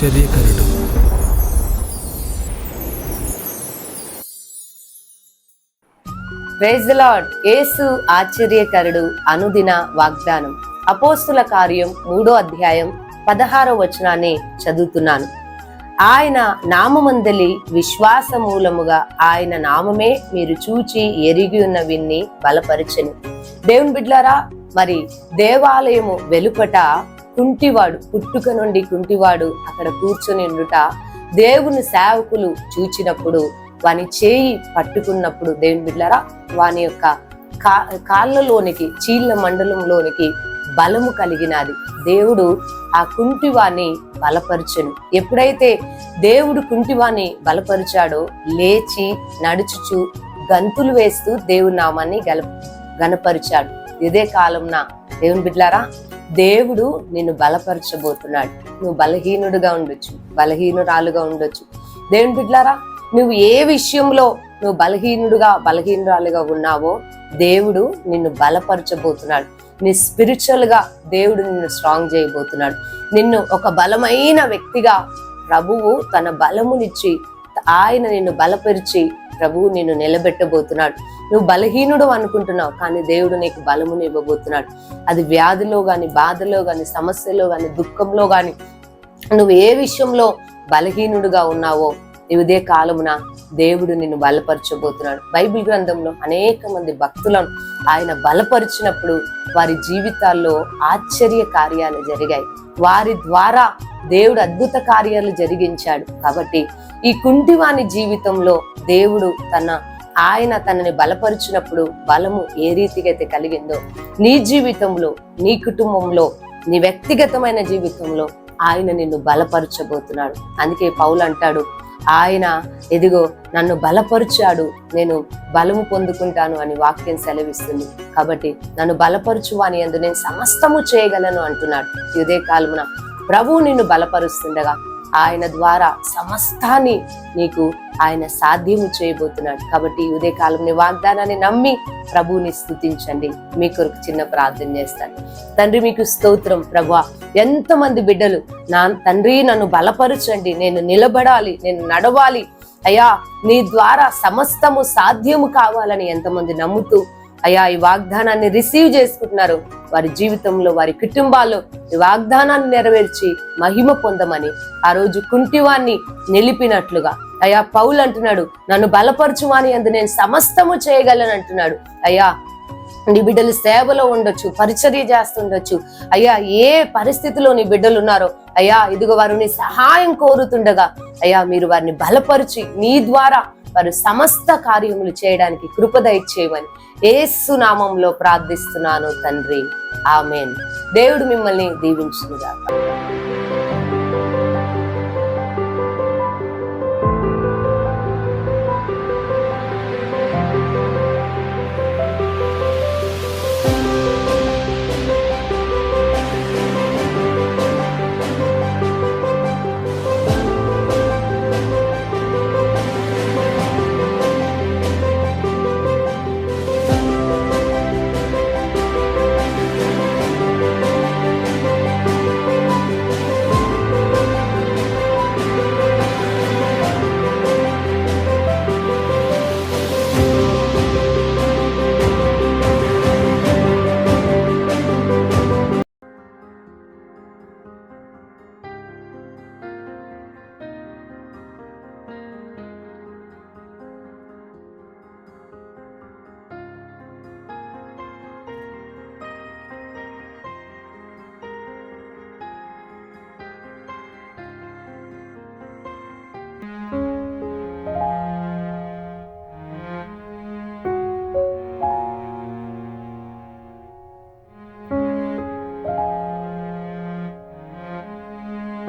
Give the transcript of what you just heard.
ఆశ్చర్యకరుడు. ప్రేజ్లాడ్ యేసు ఆశ్చర్యకరుడు అనుదిన వాగ్దానం. అపోస్తుల కార్యం మూడో అధ్యాయం పదహారో వచనాన్ని చదువుతున్నాను. ఆయన నామమందలి విశ్వాస మూలముగా ఆయన నామమే మీరు చూచి ఎరిగి ఉన్న విన్ని బలపరచను. దేవుని బిడ్లారా మరి దేవాలయము వెలుపట కుంటివాడు పుట్టుక నుండి కుంటివాడు అక్కడ కూర్చొని ఉండుట దేవుని సేవకులు చూచినప్పుడు వాని చేయి పట్టుకున్నప్పుడు దేవుని బిడ్లారా వాని యొక్క కా కాళ్ళలోనికి చీళ్ళ మండలంలోనికి బలము కలిగినది. దేవుడు ఆ కుంటివాణ్ణి బలపరచను. ఎప్పుడైతే దేవుడు కుంటివాణ్ణి బలపరిచాడో లేచి నడుచుచు గంతులు వేస్తూ దేవుని నామాన్ని గల గనపరిచాడు ఇదే కాలంన దేవుని బిడ్లారా దేవుడు నిన్ను బలపరచబోతున్నాడు. నువ్వు బలహీనుడుగా ఉండొచ్చు బలహీనురాలుగా ఉండొచ్చు. దేవుని బిడ్లారా నువ్వు ఏ విషయంలో నువ్వు బలహీనుడుగా బలహీనురాలుగా ఉన్నావో దేవుడు నిన్ను బలపరచబోతున్నాడు. నీ స్పిరిచువల్గా దేవుడు నిన్ను స్ట్రాంగ్ చేయబోతున్నాడు. నిన్ను ఒక బలమైన వ్యక్తిగా ప్రభువు తన బలమునిచ్చి ఆయన నిన్ను బలపరిచి ప్రభువు నిన్ను నిలబెట్టబోతున్నాడు. నువ్వు బలహీనుడు అనుకుంటున్నావు కానీ దేవుడు నీకు బలమును ఇవ్వబోతున్నాడు. అది వ్యాధిలో గాని బాధలో గాని సమస్యలో గాని దుఃఖంలో గాని నువ్వు ఏ విషయంలో బలహీనుడుగా ఉన్నావో ఇదే కాలమున దేవుడు నిన్ను బలపరచబోతున్నాడు. బైబిల్ గ్రంథంలో అనేక మంది భక్తులను ఆయన బలపరిచినప్పుడు వారి జీవితాల్లో ఆశ్చర్య కార్యాలు జరిగాయి. వారి ద్వారా దేవుడు అద్భుత కార్యాలు జరిగించాడు. కాబట్టి ఈ కుంటివాని జీవితంలో దేవుడు తన ఆయన తనని బలపరిచినప్పుడు బలము ఏ రీతిగా కలిగిందో నీ జీవితంలో నీ కుటుంబంలో నీ వ్యక్తిగతమైన జీవితంలో ఆయన నిన్ను బలపరచబోతున్నాడు. అందుకే పౌలు అంటాడు ఆయన ఎదిగో నన్ను బలపరిచాడు నేను బలము పొందుకుంటాను అని వాక్యం సెలవిస్తుంది. కాబట్టి నన్ను బలపరచు అని అందు నేను సమస్తము చేయగలను అంటున్నాడు. ఇదే కాలమున ప్రభువు నిన్ను బలపరుస్తుండగా ఆయన ద్వారా సమస్తాన్ని నీకు ఆయన సాధ్యము చేయబోతున్నాడు. కాబట్టి ఉదయకాలం నీ వాగ్దానాన్ని నమ్మి ప్రభువుని స్తుతించండి మీ కొరకు చిన్న ప్రార్థన చేస్తాను. తండ్రి మీకు స్తోత్రం ప్రభు ఎంతమంది బిడ్డలు నా తండ్రి నన్ను బలపరచండి. నేను నిలబడాలి నేను నడవాలి. అయ్యా నీ ద్వారా సమస్తము సాధ్యము కావాలని ఎంతమంది నమ్ముతూ అయ్యా ఈ వాగ్దానాన్ని రిసీవ్ చేసుకుంటున్నారు. వారి జీవితంలో వారి కుటుంబాల్లో ఈ వాగ్దానాన్ని నెరవేర్చి మహిమ పొందమని ఆ రోజు కుంటివాన్ని నిలిపినట్లుగా అయ్యా పౌలు అంటున్నాడు నన్ను బలపరచువాని అందు నేను సమస్తము చేయగలను అంటున్నాడు. అయ్యా నీ బిడ్డలు సేవలో ఉండొచ్చు పరిచర్య చేస్తుండొచ్చు. అయ్యా ఏ పరిస్థితిలో నీ బిడ్డలు ఉన్నారో అయ్యా ఇదిగో వారు నీ సహాయం కోరుతుండగా అయ్యా మీరు వారిని బలపరిచి నీ ద్వారా వారు సమస్త కార్యములు చేయడానికి కృపద ఇచ్చేయమని ఏసు నామంలో ప్రార్థిస్తున్నాను తండ్రి. ఆమెన్. దేవుడు మిమ్మల్ని దీవించుగా